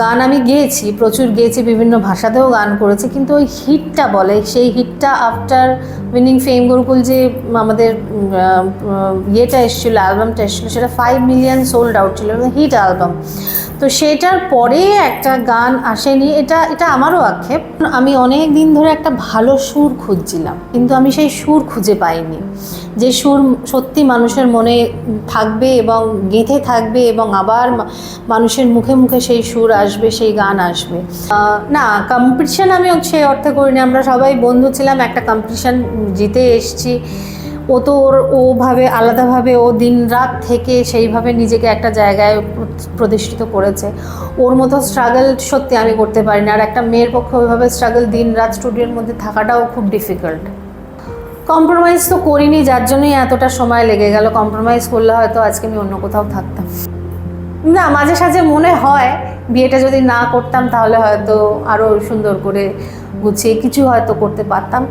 গান আমি গেয়েছি, প্রচুর গেয়েছি, বিভিন্ন ভাষাতেও গান করেছি, কিন্তু ওই হিটটা বলে, সেই হিটটা আফটার উইনিং ফেম গুরুকুল যে আমাদের ইয়েটা এসেছিল অ্যালবামটা এসেছিল, সেটা ফাইভ মিলিয়ন সোল্ড আউট ছিল হিট অ্যালবাম তো সেটার পরে একটা গান আসেনি। এটা এটা আমারও আক্ষেপ। আমি অনেক দিন ধরে একটা ভালো সুর খুঁজছিলাম, কিন্তু আমি সেই সুর খুঁজে পাইনি। যে সুর সত্যি মানুষের মনে থাকবে এবং গেঁথে থাকবে এবং আবার মানুষের মুখে মুখে সেই সুর আসবে, সেই গান আসবে। না কম্পিটিশন আমি সেই অর্থে করিনি। আমরা সবাই বন্ধু ছিলাম, একটা কম্পিটিশন জিতে এসছি। ও তো ওর ওভাবে আলাদাভাবে ও দিন রাত থেকে সেইভাবে নিজেকে একটা জায়গায় প্রতিষ্ঠিত করেছে। ওর মতো স্ট্রাগল সত্যি আমি করতে পারি না আর একটা মেয়ের পক্ষে ওইভাবে স্ট্রাগল দিন রাত স্টুডিওর মধ্যে থাকাটাও খুব ডিফিকাল্ট কম্প্রোমাইজ তো করিনি, যার জন্যই এতটা সময় লেগে গেল। কম্প্রোমাইজ করলে হয়তো আজকে আমি অন্য কোথাও থাকতাম। না, মাঝে সাঝে মনে হয়, বিয়েটা যদি না করতাম তাহলে হয়তো আরও সুন্দর করে গুছিয়ে কিছু হয়তো করতে পারতাম।